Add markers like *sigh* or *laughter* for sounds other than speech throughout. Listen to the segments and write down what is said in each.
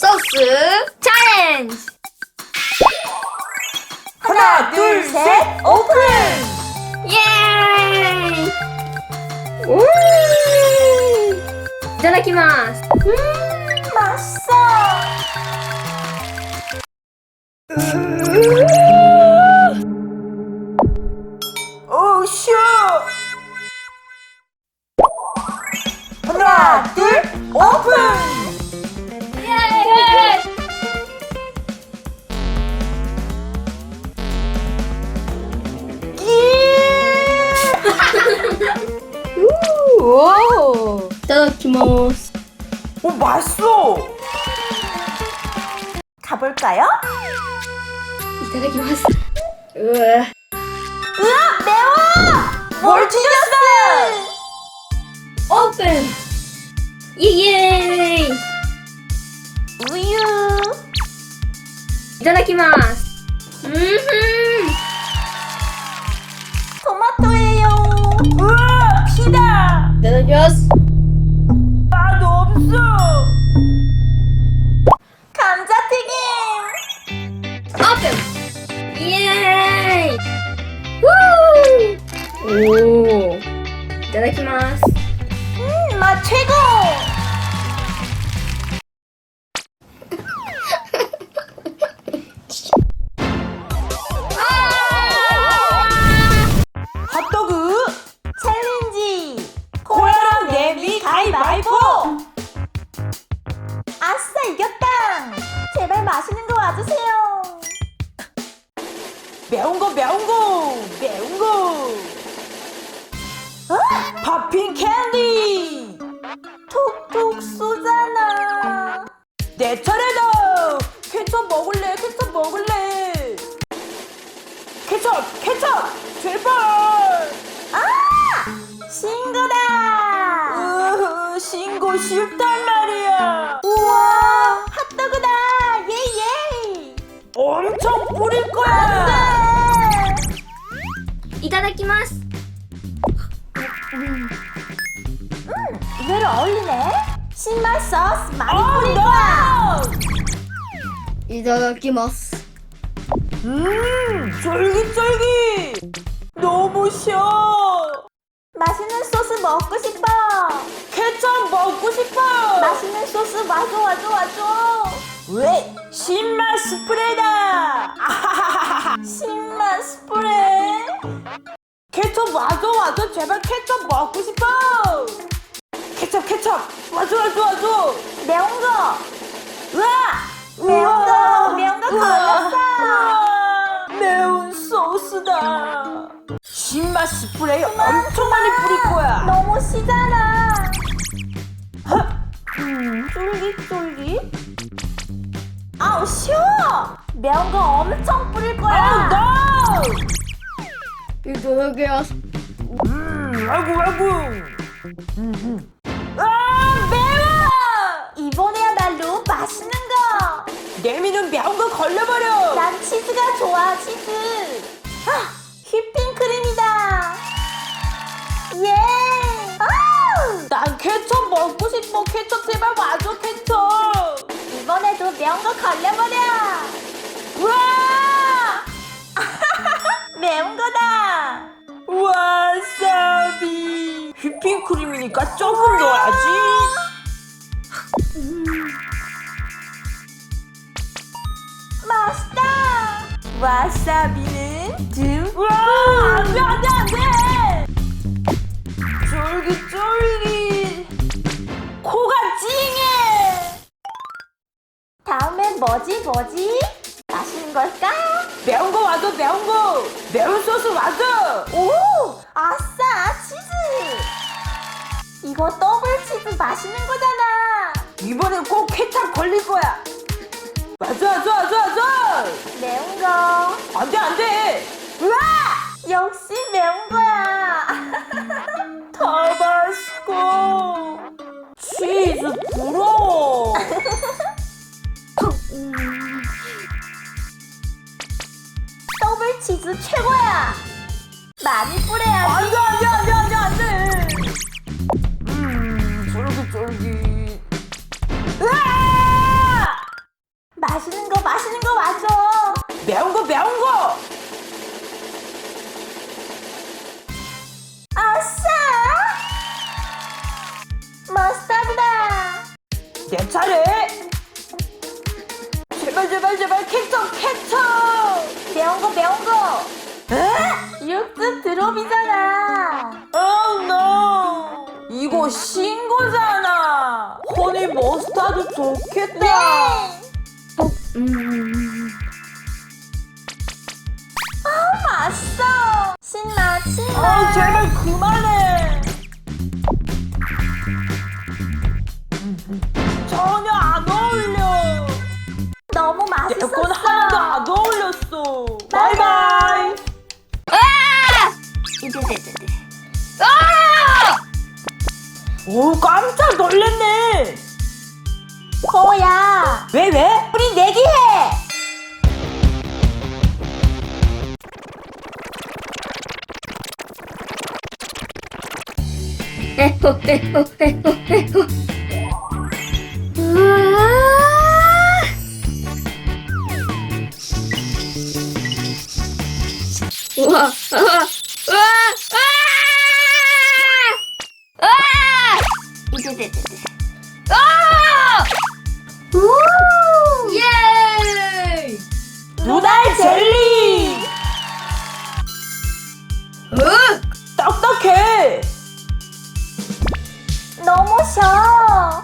ソース。チャレンジ、ういただきます。うーん、まっうん。 따다키마스. 오 맛있어. 가볼까요? 이따다키마스. 으아. 으아 매워. 뭘 찢었어? 오픈. 예예. 우유. 이따다키마스. 음. 토마토예요. 으아 피다. 이따다키마스. 아싸 이겼다! 제발 맛있는 거 와주세요! 매운 거 매운 거! 매운 거! 어? 팝핑 캔디! 톡톡 쏘잖아. 내 차례다! 케첩 먹을래 케첩 먹을래! 케첩 케첩! 제발! 아! 신고다! 으 신고 말 엄청 뿌릴 거야 안돼 いただきます。 이거를 어울리네 신맛 소스 많이 뿌릴 거야 いただきます。 음 쫄깃쫄깃 너무 시원 맛있는 소스 먹고 싶어 케첩 먹고 싶어 맛있는 소스 와줘 와줘 와줘 왜 신맛 스프레이다 신맛 스프레이 케첩 와줘 와줘! 제발 케첩 먹고 싶어! 케첩 케첩! 와줘 와줘 와줘! 매운 거! 우와 매운 거 매운 거 걸렸어! 매운 소스다! 신맛 스프레이 엄청 많이 뿌릴 거야! 너무 시잖아! 음 쫄깃쫄깃 아우 쉬워! 매운 거 엄청 뿌릴 거야. 아우 no! 이거 여기 와서 음, 아이고 아이고. 아 매워! 이번에야말로 맛있는 거. 내미는 매운 거 걸려버려. 난 치즈가 좋아 치즈. 아 휘핑크림이다. 예. 아우! 난 케첩 먹고 싶어. 케첩 제발 와줘 케첩. 이번에도 매운 거 걸려버려. 우와! *laughs* 매운 거다. 와사비. 휘핑크림이니까 조금 넣어야지. 맛있다. 와사비는 듬. 와, 안돼 안돼 안돼. 쫄깃쫄깃. 뭐지 뭐지? 맛있는 걸까? 매운 거 와줘 매운 거. 매운 소스 와줘 오 아싸 치즈. 이거 더블 치즈 맛있는 거잖아. 이번엔 꼭 케찹 걸릴 거야. 와줘 와줘 와줘 와줘 매운 거. 안 돼 안돼. 우와 역시 매운 거 내 차례 제발 제발 제발 케첩 케첩 매운 거 매운 거. 에? 육즙 드롭이잖아. Oh no 이거 신 거잖아 허니 머스타드 좋겠다 네. 음. 아, 맛있어. 신나 신나. 아 제발 그만해 내. 건 하나도 안 어울렸어 바이바이 됐대. 아! 오 깜짝 놀랐네 거야. 왜 왜? 우리 내기해. 에호 에호 에호 에호. 우와. 우와. 우와. 우와. 우와. 이제 됐대. 아! 우! 예! 누날 젤리 으! 딱딱해 너무 셔.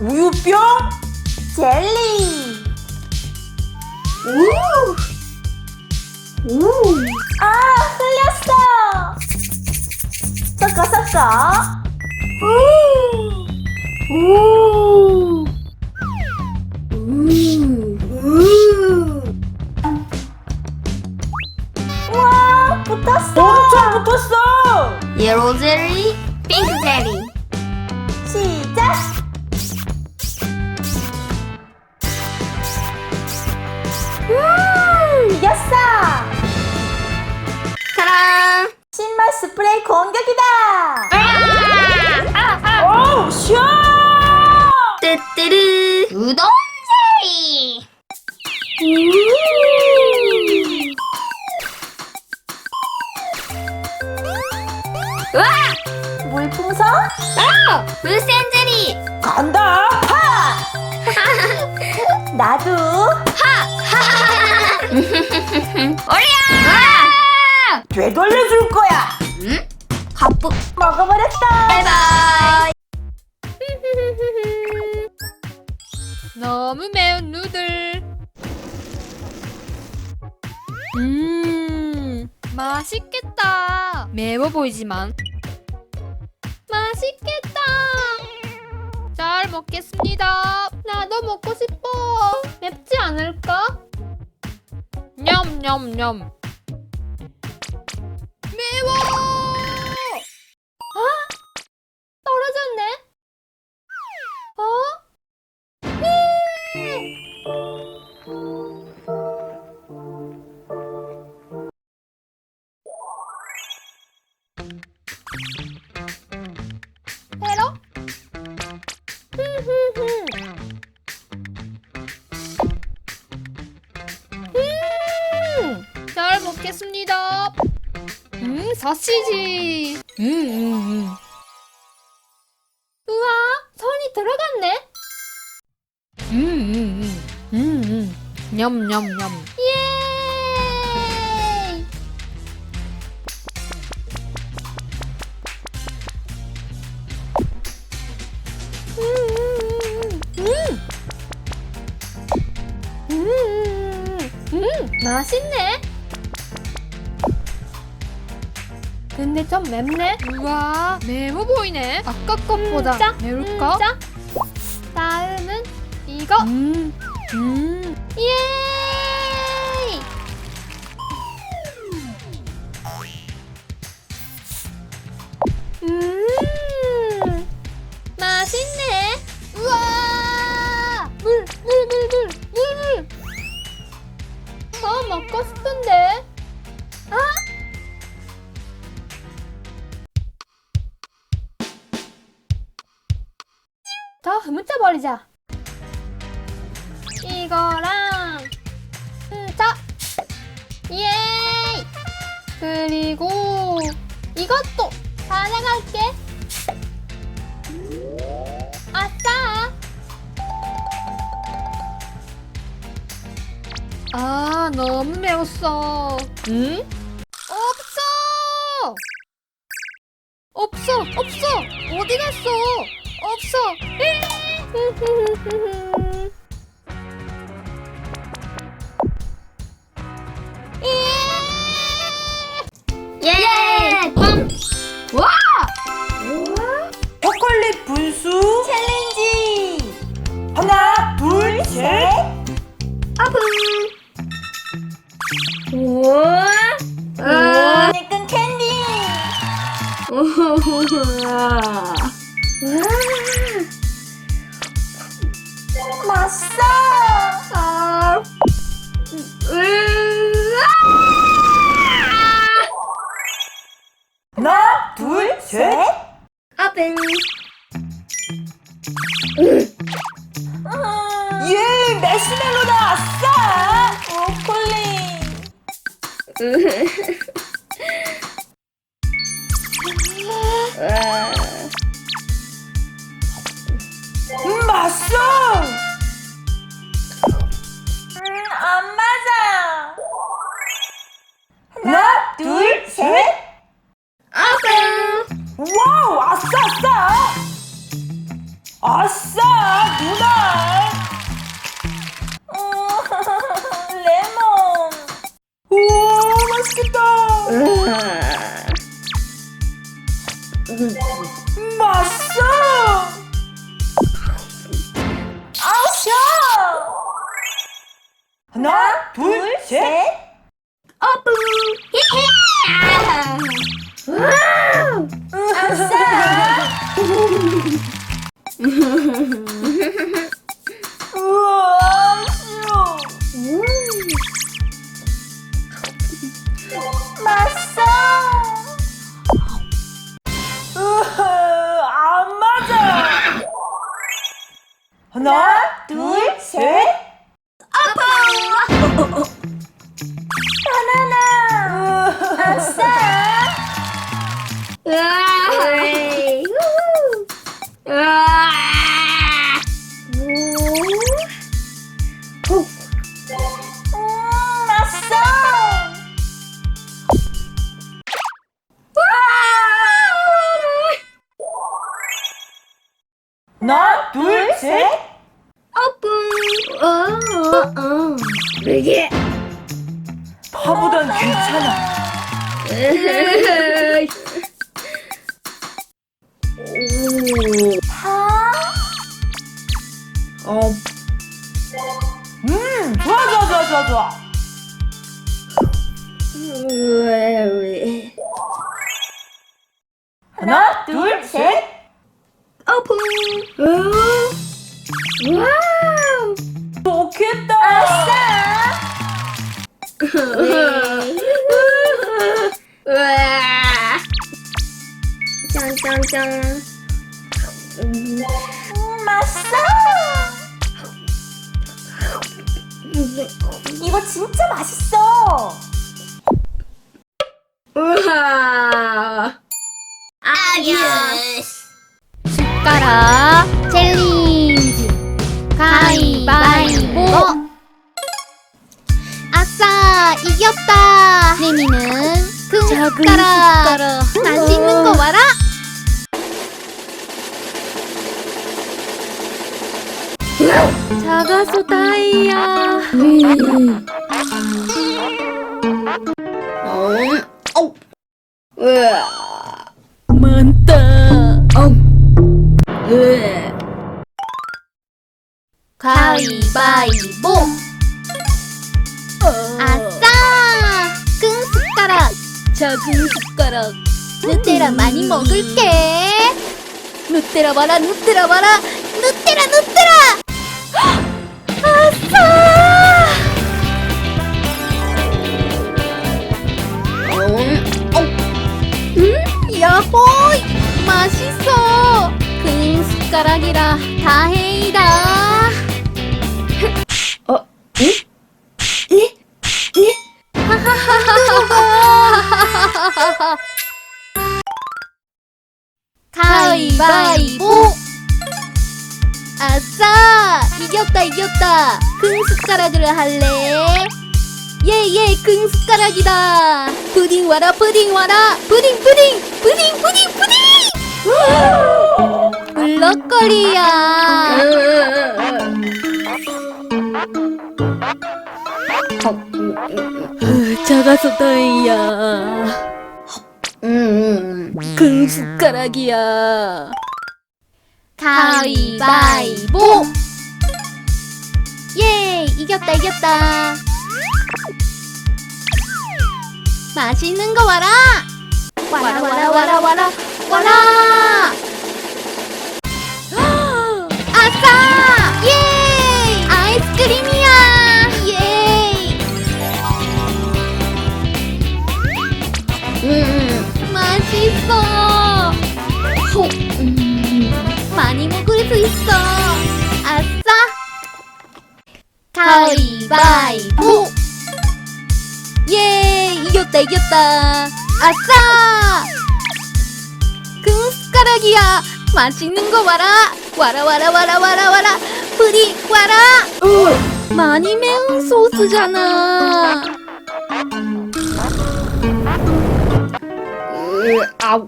우유병? 젤리. 우! 우! 아, 흘렸어. 섞어, 섞어. 우! 우! 우동 젤리. 우와! 물풍선? 아! 불센 젤리. 간다 파 *laughs* 나도. 오리야! *laughs* *laughs* 되돌려줄 거야 음, 맛있겠다. 매워 보이지만. 맛있겠다. 잘 먹겠습니다. 나도 먹고 싶어. 맵지 않을까? 냠냠냠. 매워! 아? 떨어졌네? 음, 사시지. 음, 음, 음. 우와, 선이 들어갔네. 음, 음, 음, 음, 음. 냠냠냠. 예! 음, 음, 음, 음, 음, 맛있네. 근데 좀 맵네. 우와, 매워 보이네. 아까 것보다 짜? 매울까? 음, 짜? 다음은 이거. 음, 음. 예! 버리자. 이거랑 음, 자 예이. 그리고 이것도 가져갈게. 아싸. 아 너무 매웠어. 응? 없어. 없어 없어. 어디 갔어? 없어 예! 꽝! 와! 초콜릿 분수 챌린지. 하나, 둘, 셋. 아픈! 우와! 아! 내건 캔디. 우와! 맛 있어. 아! 하나, 둘, 셋. 아픈! 예, 메시멜로다. 아싸. 브로콜리. 음, 맛있어. 둘, 셋. 와우! 아싸. *laughs* 어. 음, 좋아, 좋아, 좋아, 좋아, 좋아. 하나, 둘, 셋. 오픈! 오. 와우! 좋겠다. 우와! 짱짱짱. 음. 음, 맛있어. 이거 진짜 맛있어. 우와! 아디오스! 숟가락 챌린지 가위바위보 아싸 이겼다 레미는 큰 숟가락 맛있는 거 봐라 작아서 다행이야. 어, 어, 으아, 많다 으아. 가위바위보. 아싸. 큰 숟가락. 작은 숟가락. 누테라 많이 먹을게. 누테라 봐라 누테라 봐라. 누테라 누테라 나락이라 다행이다. *laughs* 어? 응? 네? 네? 가위바위보. 아싸! 이겼다 이겼다. 큰 숟가락으로 할래. 예, 예예 큰 숟가락이다. 푸딩 와라 푸딩 와라 푸딩 푸딩 푸딩 푸딩 푸딩. 블럭거리야. 작아서 다행이야. 음. 큰 숟가락이야. 가위바위보. 예 이겼다 이겼다. 맛있는 거 와라. 와라 와라 와라 와라 와라 음. 맛있어 호. 음. 많이 먹을 수 있어. 아싸! 가위바위보! 예! 이겼다, 이겼다! 아싸! 큰 숟가락이야! 맛있는 거 와라! 와라, 와라, 와라, 와라, 와라! 프리, 와라! 많이 매운 소스잖아! 으, 아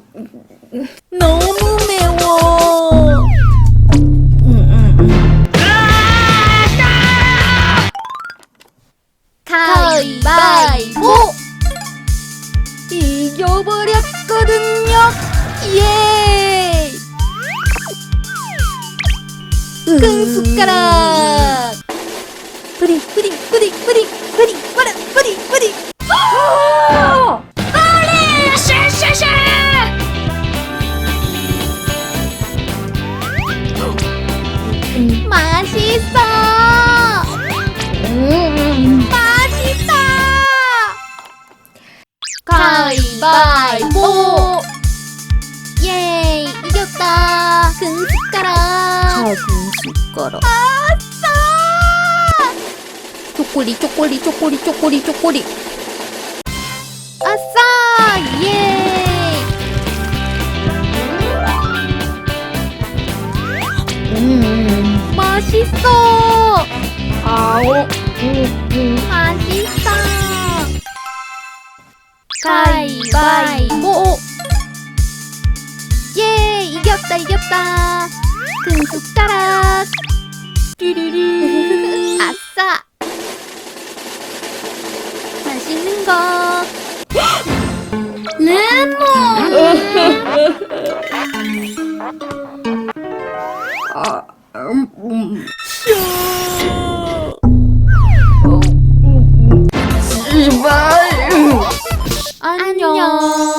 맛있어! 음. 맛있다! 가위바위보! 예, 이겼다! 큰 숟가락! 작은 숟가락. 아싸! 쪼꼬리, 쪼꼬리, 쪼꼬리, 쪼꼬리, 쪼꼬리! 아싸! 맛있어! 아오. 음. 음. 맛있어! 가위바위보! 예! 이겼다, 이겼다! 큰 숟가락! 뚜루루! *laughs* 아싸! 맛있는 거! *gasps* 레몬! *laughs* 아. 음, 음. 어, 음, 안녕.